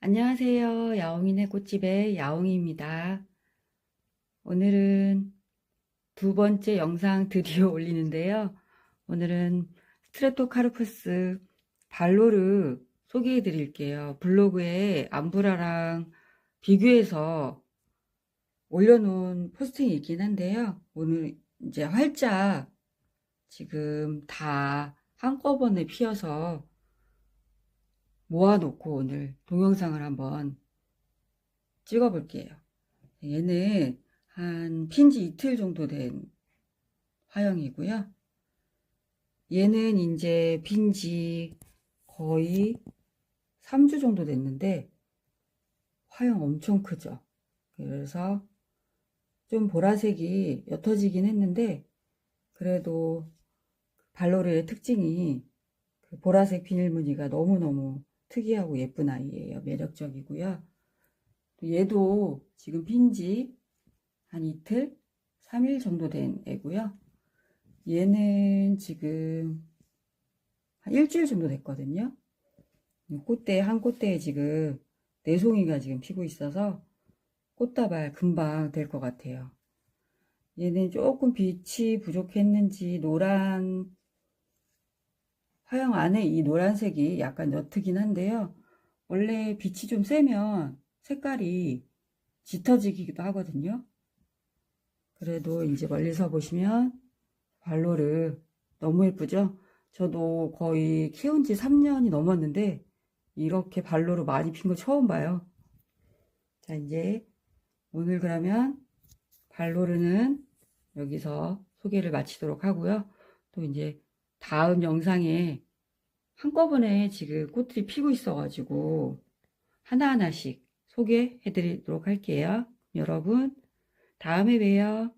안녕하세요. 야옹이네 꽃집의 야옹이입니다. 오늘은 두 번째 영상 드디어 올리는데요. 오늘은 스트레토카르푸스 발로르 소개해 드릴게요. 블로그에 암브라랑 비교해서 올려놓은 포스팅이 있긴 한데요. 오늘 이제 활짝 지금 다 한꺼번에 피어서 모아놓고 오늘 동영상을 한번 찍어 볼게요. 얘는 한 핀지 이틀 정도 된 화형이고요. 얘는 이제 핀지 거의 3주 정도 됐는데 화형 엄청 크죠. 그래서 좀 보라색이 옅어지긴 했는데 그래도 발로르의 특징이 그 보라색 비닐 무늬가 너무너무 특이하고 예쁜 아이예요. 매력적이고요. 또 얘도 지금 핀지 한 이틀, 3일 정도 된 애고요. 얘는 지금 한 일주일 정도 됐거든요. 꽃대, 한 꽃대에 지금 네 송이가 지금 피고 있어서 꽃다발 금방 될 것 같아요. 얘는 조금 빛이 부족했는지 노란 화형 안에 이 노란색이 약간 옅으긴 한데요. 원래 빛이 좀 세면 색깔이 짙어지기도 하거든요. 그래도 이제 멀리서 보시면 발로르 너무 예쁘죠? 저도 거의 키운 지 3년이 넘었는데 이렇게 발로르 많이 핀 거 처음 봐요. 자, 이제 오늘 그러면 발로르는 여기서 소개를 마치도록 하고요. 또 이제 다음 영상에 한꺼번에 지금 꽃들이 피고 있어가지고 하나하나씩 소개해 드리도록 할게요. 여러분, 다음에 봬요.